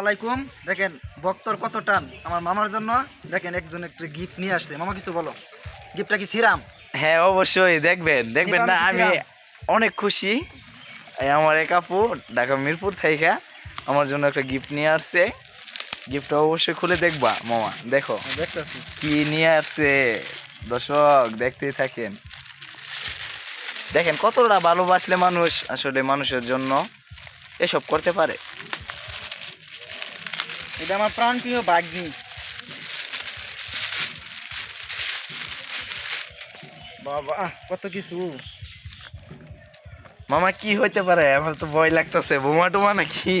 আলাইকুম দেখেন ভক্তর কত টান। আমার মামার জন্য দেখেন একজন একটু গিফট নিয়ে আসছে। মামা কিছু বলো? গিফটটা কি সিরাম? হ্যাঁ অবশ্যই। দেখবেন দেখবেন না আমি অনেক খুশি। এই আমার এক আপু ঢাকা মিরপুর থেকে আমার জন্য একটা গিফট নিয়ে আসছে। গিফটটা অবশ্যই খুলে দেখবা মামা। দেখো। দেখতেছি। কি নিয়ে আসছে? দর্শক দেখতেই থাকেন। দেখেন কতটা ভালোবাসলে মানুষ আসলে মানুষের জন্য এসব করতে পারে। এটা আমার প্রাণ প্রিয় বাগ্নি বাবা কত কিছু। মামা কি হইতে পারে? আমার তো ভয় লাগতেছে। বোমা টোমা নাকি?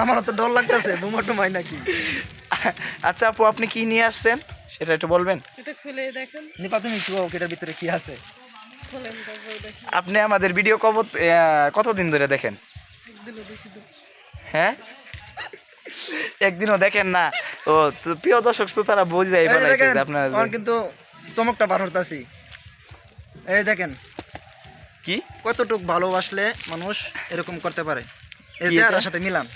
আমারও তো ডর লাগতেছে বোমা টুমাই নাকি। আচ্ছা আপু আপনি কি নিয়ে আসছেন? সেটা একটু বলবেন। এটা খুলে দেখেন। নিপা তুমি কি এটার ভিতরে কি আছে? আপনি আমাদের ভিডিও কব কতদিন ধরে দেখেন? হ্যাঁ? একদিনও দেখেন না। ও প্রিয় দর্শক শ্রোতারা বুঝে এই যে আপনার কিন্তু চমকটা বার হতাছি এই দেখেন কি? কতটুক ভালোবাসলে মানুষ এরকম করতে পারে। এই কি চেহারার সাথে মিলান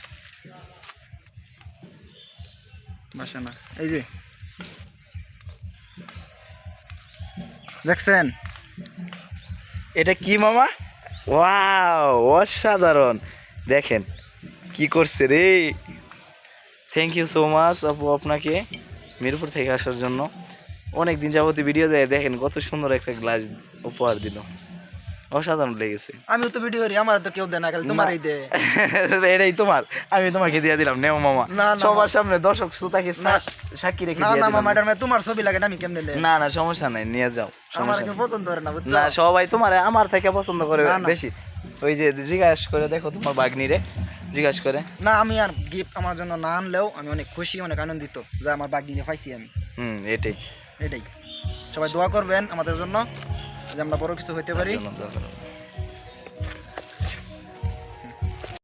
বাসে না এই যে। দেখছেন? এটা কি মামা? ওয়াও অসাধারণ। দেখেন কি করছে রে? থ্যাংক ইউ সো মাচ আপু আপনাকে মিরপুর থেকে আসার জন্য। অনেক দিন যাবতীয় ভিডিও দেয় দেখেন কত সুন্দর একটা গ্লাস উপহার দিল। অসাধারণ লেগেছে। আমিও তো ভিডিও করি আমার তো কেউ দেয় না খালি তোমারই দে এটাই তোমার আমি তোমাকে দিয়ে দিলাম নেও মামা। সবার সামনে দর্শক শ্রোতাকে সাক্ষী রেখে না না মামা এটার তোমার ছবি লাগে না আমি কেমনে লে না না সমস্যা নাই নিয়ে যাও আমার পছন্দ করে না না সবাই তোমার আমার থেকে পছন্দ করে। বেশি। ওই যে জিজ্ঞাসা করে দেখো তোমার বাগনিরে জিজ্ঞাসা করে। না আমি আর গিফট আমার জন্য না আনলেও আমি অনেক খুশি অনেক আনন্দিত যে আমার বাগনি পাইছি আমি। হুম এটাই। এটাই। সবাই দোয়া করবেন আমাদের জন্য যে আমরা বড় কিছু হইতে পারি।